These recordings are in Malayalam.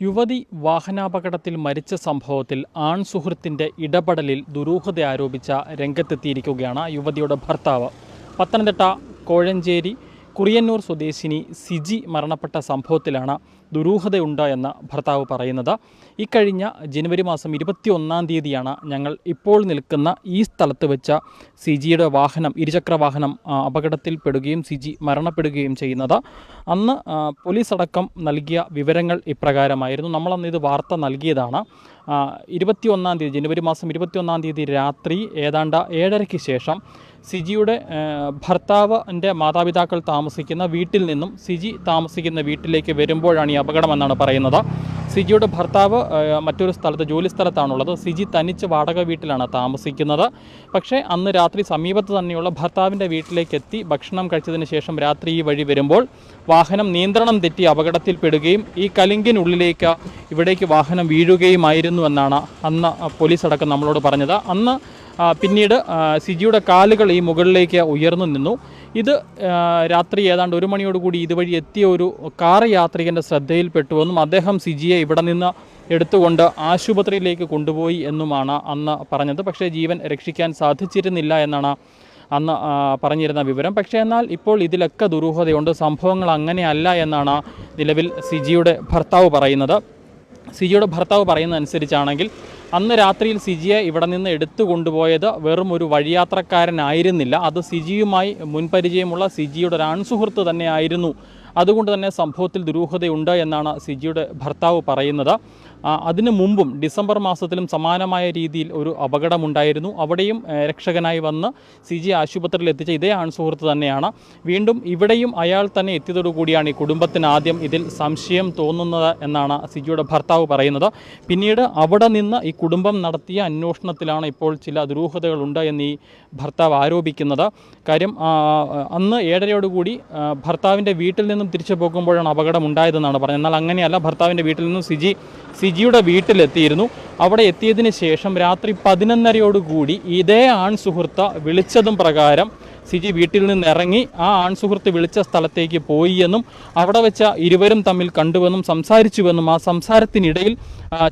യുവതി വാഹനാപകടത്തിൽ മരിച്ച സംഭവത്തിൽ ആൺ സുഹൃത്തിന്റെ ഇടപെടലിൽ ദുരൂഹത ആരോപിച്ച രംഗത്തെത്തിയിരിക്കുകയാണ് യുവതിയുടെ ഭർത്താവ്. പത്തനംതിട്ട കോഴഞ്ചേരി കുറിയന്നൂർ സ്വദേശിനി സിജി മരണപ്പെട്ട സംഭവത്തിലാണ് ദുരൂഹതയുണ്ട് എന്ന് ഭർത്താവ് പറയുന്നത്. ഇക്കഴിഞ്ഞ ജനുവരി മാസം ഇരുപത്തി ഒന്നാം തീയതിയാണ് ഞങ്ങൾ ഇപ്പോൾ നിൽക്കുന്ന ഈ സ്ഥലത്ത് വെച്ച സിജിയുടെ വാഹനം ഇരുചക്ര വാഹനം അപകടത്തിൽപ്പെടുകയും സിജി മരണപ്പെടുകയും ചെയ്യുന്നത്. അന്ന് പോലീസ് അടക്കം നൽകിയ വിവരങ്ങൾ ഇപ്രകാരമായിരുന്നു. നമ്മളന്ന് ഇത് വാർത്ത നൽകിയതാണ്. ഇരുപത്തി ഒന്നാം തീയതി ജനുവരി മാസം ഇരുപത്തി ഒന്നാം തീയതി രാത്രി ഏതാണ്ട് ഏഴരയ്ക്ക് ശേഷം സിജിയുടെ ഭർത്താവിന്റെ മാതാപിതാക്കൾ താമസിക്കുന്ന വീട്ടിൽ നിന്നും സിജി താമസിക്കുന്ന വീട്ടിലേക്ക് വരുമ്പോഴാണ് ഈ അപകടമെന്നാണ് പറയുന്നത്. സിജിയുടെ ഭർത്താവ് മറ്റൊരു സ്ഥലത്ത് ജോലി സ്ഥലത്താണുള്ളത്. സിജി തനിച്ച് വാടക വീട്ടിലാണ് താമസിക്കുന്നത്. പക്ഷേ അന്ന് രാത്രി സമീപത്ത് തന്നെയുള്ള ഭർത്താവിന്റെ വീട്ടിലേക്ക് എത്തി ഭക്ഷണം കഴിച്ചതിന് ശേഷം രാത്രി ഈ വഴി വരുമ്പോൾ വാഹനം നിയന്ത്രണം തെറ്റി അപകടത്തിൽപ്പെടുകയും ഈ കലിങ്കിനുള്ളിലേക്ക് ഇവിടേക്ക് വാഹനം വീഴുകയുമായിരുന്നു എന്നാണ് അന്ന് പോലീസ് അടക്കം നമ്മളോട് പറഞ്ഞത്. അന്ന് പിന്നീട് സിജിയുടെ കാലുകൾ ഈ മുകളിലേക്ക് ഉയർന്നു നിന്നു. ഇത് രാത്രി ഏതാണ്ട് ഒരു മണിയോടുകൂടി ഇതുവഴി എത്തിയ ഒരു കാർ യാത്രികന്റെ ശ്രദ്ധയിൽപ്പെട്ടുവെന്നും അദ്ദേഹം സിജിയെ ഇവിടെ നിന്ന് എടുത്തുകൊണ്ട് ആശുപത്രിയിലേക്ക് കൊണ്ടുപോയി എന്നുമാണ് അന്ന് പറഞ്ഞത്. പക്ഷേ ജീവൻ രക്ഷിക്കാൻ സാധിച്ചിരുന്നില്ല എന്നാണ് അന്ന് പറഞ്ഞിരുന്ന വിവരം. പക്ഷേ എന്നാൽ ഇപ്പോൾ ഇതിലൊക്കെ ദുരൂഹതയുണ്ട്. സംഭവങ്ങൾ അങ്ങനെയല്ല എന്നാണ് നിലവിൽ സിജിയുടെ ഭർത്താവ് പറയുന്നത്. സിജിയുടെ ഭർത്താവ് പറയുന്ന അനുസരിച്ചാണെങ്കിൽ അന്ന് രാത്രിയിൽ സിജിയെ ഇവിടെ നിന്ന് എടുത്തു കൊണ്ടുപോയത് വെറും ഒരു വഴിയാത്രക്കാരനായിരുന്നില്ല. അത് സിജിയുമായി മുൻപരിചയമുള്ള സിജിയുടെ ഒരു ആൺസുഹൃത്ത് തന്നെയായിരുന്നു. അതുകൊണ്ട് തന്നെ സംഭവത്തിൽ ദുരൂഹതയുണ്ട് എന്നാണ് സിജിയുടെ ഭർത്താവ് പറയുന്നത്. അതിന് മുമ്പും ഡിസംബർ മാസത്തിലും സമാനമായ രീതിയിൽ ഒരു അപകടമുണ്ടായിരുന്നു. അവിടെയും രക്ഷകനായി വന്ന് സി ജി ആശുപത്രിയിൽ എത്തിച്ച ഇതേ ആൺസുഹൃത്ത് തന്നെയാണ്. വീണ്ടും ഇവിടെയും അയാൾ തന്നെ എത്തിയതോടുകൂടിയാണ് ഈ കുടുംബത്തിന് ആദ്യം ഇതിൽ സംശയം തോന്നുന്നത് എന്നാണ് സിജിയുടെ ഭർത്താവ് പറയുന്നത്. പിന്നീട് അവിടെ നിന്ന് ഈ കുടുംബം നടത്തിയ അന്വേഷണത്തിലാണ് ഇപ്പോൾ ചില ദുരൂഹതകളുണ്ട് എന്ന് ഈ ഭർത്താവ് ആരോപിക്കുന്നത്. കാര്യം അന്ന് ഏഴരയോടുകൂടി ഭർത്താവിന്റെ വീട്ടിൽ നിന്നും തിരിച്ചു പോകുമ്പോഴാണ് അപകടം ഉണ്ടായതെന്നാണ് പറഞ്ഞത്. എന്നാൽ അങ്ങനെയല്ല ഭർത്താവിന്റെ വീട്ടിൽ നിന്നും സിജി സിജിയുടെ വീട്ടിലെത്തിയിരുന്നു. അവിടെ എത്തിയതിന് ശേഷം രാത്രി പതിനൊന്നരയോടുകൂടി ഇതേ ആൺ സുഹൃത്ത വിളിച്ചതും പ്രകാരം സിജി വീട്ടിൽ നിന്ന് ഇറങ്ങി ആ ആൺസുഹൃത്ത് വിളിച്ച സ്ഥലത്തേക്ക് പോയി എന്നും അവിടെ വെച്ച ഇരുവരും തമ്മിൽ കണ്ടുവെന്നും സംസാരിച്ചുവെന്നും ആ സംസാരത്തിനിടയിൽ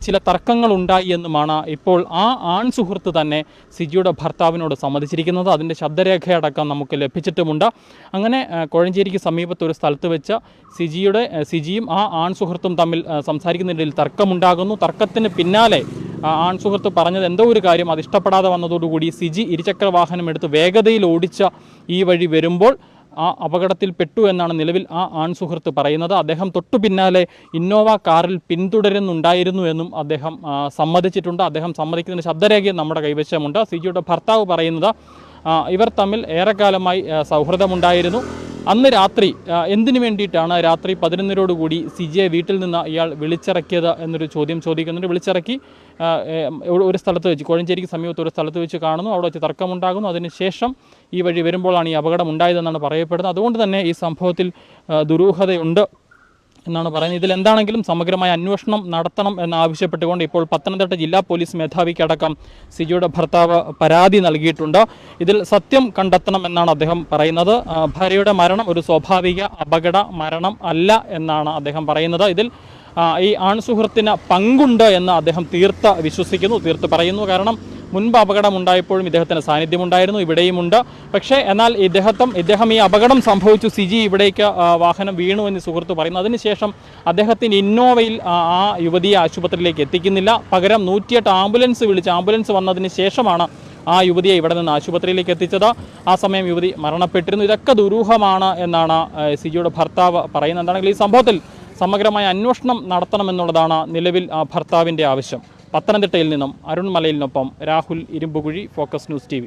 ചില തർക്കങ്ങൾ ഉണ്ടായി എന്നുമാണ് ഇപ്പോൾ ആ ആൺസുഹൃത്ത് തന്നെ സിജിയുടെ ഭർത്താവിനോട് സമ്മതിച്ചിരിക്കുന്നത്. അതിന്റെ ശബ്ദരേഖയടക്കം നമുക്ക് ലഭിച്ചിട്ടുമുണ്ട്. അങ്ങനെ കോഴഞ്ചേരിക്ക് സമീപത്ത് ഒരു സ്ഥലത്ത് വെച്ച സിജിയുടെ സിജിയും ആ ആൺസുഹൃത്തും തമ്മിൽ സംസാരിക്കുന്നതിനിടയിൽ തർക്കമുണ്ടാകുന്നു. തർക്കത്തിന് പിന്നാലെ ആ ആൺ സുഹൃത്ത് പറഞ്ഞത് എന്തോ ഒരു കാര്യം. അത് ഇഷ്ടപ്പെടാതെ വന്നതോടുകൂടി സിജി ഇരുചക്ര വാഹനം എടുത്ത് വേഗതയിൽ ഓടിച്ച ഈ വഴി വരുമ്പോൾ ആ അപകടത്തിൽ പെട്ടു എന്നാണ് നിലവിൽ ആ ആൺസുഹൃത്ത് പറയുന്നത്. അദ്ദേഹം തൊട്ടു പിന്നാലെ ഇന്നോവ കാറിൽ പിന്തുടരുന്നുണ്ടായിരുന്നു എന്നും അദ്ദേഹം സമ്മതിച്ചിട്ടുണ്ട്. അദ്ദേഹം സമ്മതിക്കുന്നതിന് ശബ്ദരേഖയും നമ്മുടെ കൈവശമുണ്ട്. സിജിയുടെ ഭർത്താവ് പറയുന്നത് ഇവർ തമ്മിൽ ഏറെക്കാലമായി സൗഹൃദമുണ്ടായിരുന്നു. അന്ന് രാത്രി എന്തിനു വേണ്ടിയിട്ടാണ് രാത്രി പതിനൊന്നരോടുകൂടി സിജിയെ വീട്ടിൽ നിന്ന് ഇയാൾ വിളിച്ചിറക്കിയത് എന്നൊരു ചോദ്യം ചോദിക്കുന്നുണ്ട്. വിളിച്ചിറക്കി ഒരു- സ്ഥലത്ത് വെച്ച് കോഴഞ്ചേരിക്ക് സമീപത്ത് ഒരു സ്ഥലത്ത് വെച്ച് കാണുന്നു. അവിടെ വെച്ച് തർക്കമുണ്ടാകുന്നു. അതിനുശേഷം ഈ വഴി വരുമ്പോഴാണ് ഈ അപകടം ഉണ്ടായതെന്നാണ് പറയപ്പെടുന്നത്. അതുകൊണ്ട് തന്നെ ഈ സംഭവത്തിൽ ദുരൂഹതയുണ്ട്. എന്നാണ് പറയുന്നത്. ഇതിൽ എന്താണെങ്കിലും സമഗ്രമായ അന്വേഷണം നടത്തണം എന്നാവശ്യപ്പെട്ടുകൊണ്ട് ഇപ്പോൾ പത്തനംതിട്ട ജില്ലാ പോലീസ് മേധാവിക്കടക്കം സിജിയുടെ ഭർത്താവ് പരാതി നൽകിയിട്ടുണ്ട്. ഇതിൽ സത്യം കണ്ടെത്തണം എന്നാണ് അദ്ദേഹം പറയുന്നത്. ഭാര്യയുടെ മരണം ഒരു സ്വാഭാവിക അപകട മരണം അല്ല എന്നാണ് അദ്ദേഹം പറയുന്നത്. ഇതിൽ ഈ ആൺസുഹൃത്തിന് പങ്കുണ്ട് എന്ന് അദ്ദേഹം തീർത്ത വിശ്വസിക്കുന്നു തീർത്ത് പറയുന്നു. കാരണം മുൻപ് അപകടം ഉണ്ടായപ്പോഴും ഇദ്ദേഹത്തിന് സാന്നിധ്യമുണ്ടായിരുന്നു ഇവിടെയുമുണ്ട്. പക്ഷേ എന്നാൽ ഇദ്ദേഹത്തും ഇദ്ദേഹം ഈ അപകടം സംഭവിച്ചു. സിജി ഇവിടേക്ക് വാഹനം വീണു എന്ന് സുഹൃത്ത് പറയുന്നു. അതിനുശേഷം അദ്ദേഹത്തിന് ഇന്നോവയിൽ ആ, യുവതിയെ ആശുപത്രിയിലേക്ക് എത്തിക്കുന്നില്ല. പകരം നൂറ്റിയെട്ട് ആംബുലൻസ് വിളിച്ച് ആംബുലൻസ് വന്നതിന് ശേഷമാണ് ആ യുവതിയെ ഇവിടെ നിന്ന് ആശുപത്രിയിലേക്ക് എത്തിച്ചത്. ആ സമയം യുവതി മരണപ്പെട്ടിരുന്നു. ഇതൊക്കെ ദുരൂഹമാണ് എന്നാണ് സിജിയുടെ ഭർത്താവ് പറയുന്നത്. എന്താണെങ്കിൽ ഈ സംഭവത്തിൽ സമഗ്രമായ അന്വേഷണം നടത്തണമെന്നുള്ളതാണ് നിലവിൽ ഭർത്താവിന്റെ ആവശ്യം. പത്തനംതിട്ടയിൽ നിന്നും Arun മലയിലിനൊപ്പം Rahul Irumbukuzhi focus news T